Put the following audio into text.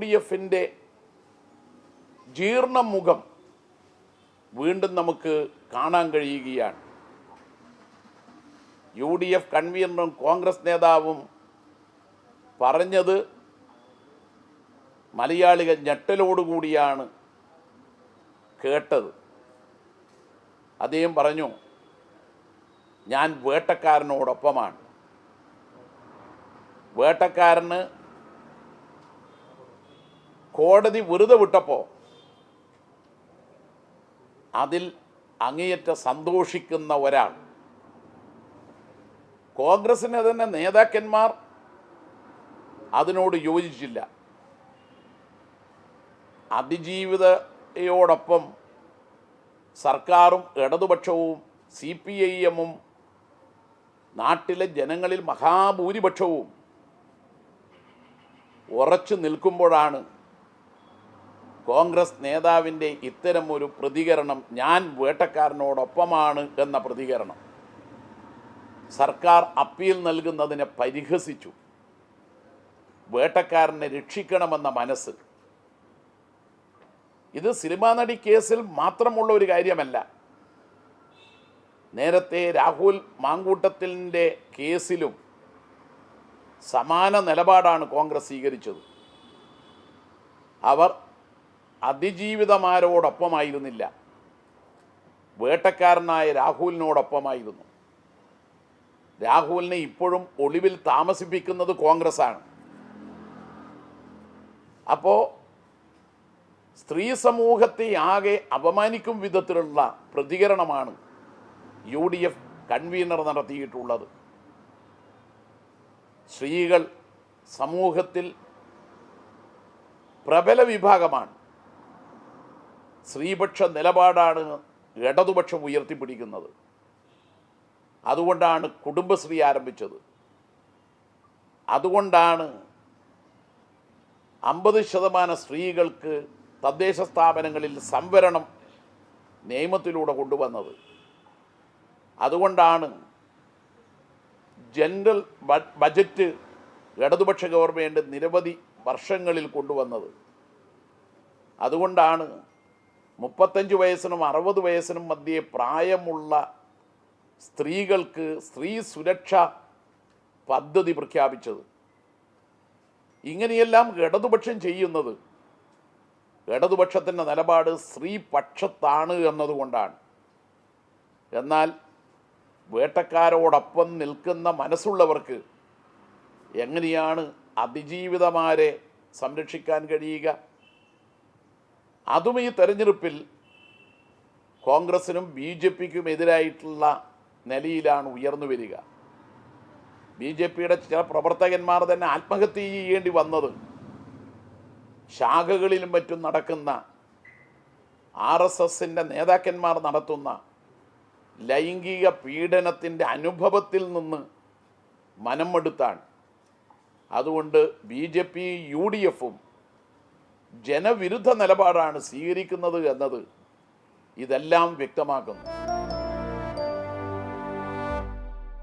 D എഫിന്റെ ജീർണമുഖം വീണ്ടും നമുക്ക് കാണാൻ കഴിയുകയാണ്. യു ഡി എഫ് കൺവീനറും കോൺഗ്രസ് നേതാവും പറഞ്ഞത് മലയാളികൾ ഞെട്ടലോടുകൂടിയാണ് കേട്ടത്. അദ്ദേഹം പറഞ്ഞു ഞാൻ വേട്ടക്കാരനോടൊപ്പമാണ്. വേട്ടക്കാരന് കോടതി വെറുതെ വിട്ടപ്പോൾ അതിൽ അങ്ങേയറ്റ സന്തോഷിക്കുന്ന ഒരാൾ. കോൺഗ്രസിനെ തന്നെ നേതാക്കന്മാർ അതിനോട് യോജിച്ചില്ല. അതിജീവിതയോടൊപ്പം സർക്കാരും ഇടതുപക്ഷവും സി പി ഐ എമ്മും നാട്ടിലെ ജനങ്ങളിൽ മഹാഭൂരിപക്ഷവും ഉറച്ചു നിൽക്കുമ്പോഴാണ് കോൺഗ്രസ് നേതാവിന്റെ ഇത്തരം ഒരു പ്രതികരണം ഞാൻ വേട്ടക്കാരനോടൊപ്പമാണ് എന്ന പ്രതികരണം സർക്കാർ അപ്പീൽ നൽകുന്നതിനെ പരിഹസിച്ചു. വേട്ടക്കാരനെ രക്ഷിക്കണമെന്ന മനസ്സ്. ഇത് സിനിമാ നടി കേസിൽ മാത്രമുള്ള ഒരു കാര്യമല്ല. നേരത്തെ രാഹുൽ മാങ്കൂട്ടത്തിന്റെ കേസിലും സമാന നിലപാടാണ് കോൺഗ്രസ് സ്വീകരിച്ചത്. അവർ അതിജീവിതമാരോടൊപ്പമായിരുന്നില്ല. വേട്ടക്കാരനായ രാഹുലിനോടൊപ്പമായിരുന്നു. രാഹുലിനെ ഇപ്പോഴും ഒളിവിൽ താമസിപ്പിക്കുന്നത് കോൺഗ്രസ്സാണ്. അപ്പോൾ സ്ത്രീ സമൂഹത്തെ ആകെ അപമാനിക്കും വിധത്തിലുള്ള പ്രതികരണമാണ് യു ഡി എഫ് കൺവീനർ നടത്തിയിട്ടുള്ളത്. സ്ത്രീകൾ സമൂഹത്തിൽ പ്രബല വിഭാഗമാണ്. സ്ത്രീപക്ഷ നിലപാടാണ് ഇടതുപക്ഷം ഉയർത്തിപ്പിടിക്കുന്നത്. അതുകൊണ്ടാണ് കുടുംബശ്രീ ആരംഭിച്ചത്. അതുകൊണ്ടാണ് അമ്പത് ശതമാനം സ്ത്രീകൾക്ക് തദ്ദേശ സ്ഥാപനങ്ങളിൽ സംവരണം നിയമത്തിലൂടെ കൊണ്ടുവന്നത്. അതുകൊണ്ടാണ് ജനറൽ ബജറ്റ് ഇടതുപക്ഷ ഗവൺമെന്റ് നിരവധി വർഷങ്ങളിൽ കൊണ്ടുവന്നത്. അതുകൊണ്ടാണ് മുപ്പത്തഞ്ച് വയസ്സിനും അറുപത് വയസ്സിനും മധ്യേ പ്രായമുള്ള സ്ത്രീകൾക്ക് സ്ത്രീ സുരക്ഷ പദ്ധതി പ്രഖ്യാപിച്ചത്. ഇങ്ങനെയെല്ലാം ഇടതുപക്ഷം ചെയ്യുന്നത് ഇടതുപക്ഷത്തിന്റെ നിലപാട് സ്ത്രീപക്ഷത്താണ് എന്നതുകൊണ്ടാണ്. എന്നാൽ വേട്ടക്കാരോടൊപ്പം നിൽക്കുന്ന മനസ്സുള്ളവർക്ക് എങ്ങനെയാണ് അതിജീവിതമാരെ സംരക്ഷിക്കാൻ കഴിയുക? അതും ഈ തെരഞ്ഞെടുപ്പിൽ കോൺഗ്രസിനും ബി ജെ പിക്കും എതിരായിട്ടുള്ള നിലയിലാണ് ഉയർന്നു വരിക. ബി ജെ പിയുടെ ചില പ്രവർത്തകന്മാർ തന്നെ ആത്മഹത്യ ചെയ്യേണ്ടി വന്നത് ശാഖകളിലും മറ്റും നടക്കുന്ന ആർ എസ് എസിന്റെ നേതാക്കന്മാർ നടത്തുന്ന ലൈംഗിക പീഡനത്തിന്റെ അനുഭവത്തിൽ നിന്ന് മനമെടുത്താണ്. അതുകൊണ്ട് B J P U D എഫും ജനവിരുദ്ധ നിലപാടാണ് സ്വീകരിക്കുന്നത് എന്നത് ഇതെല്ലാം വ്യക്തമാക്കുന്നു.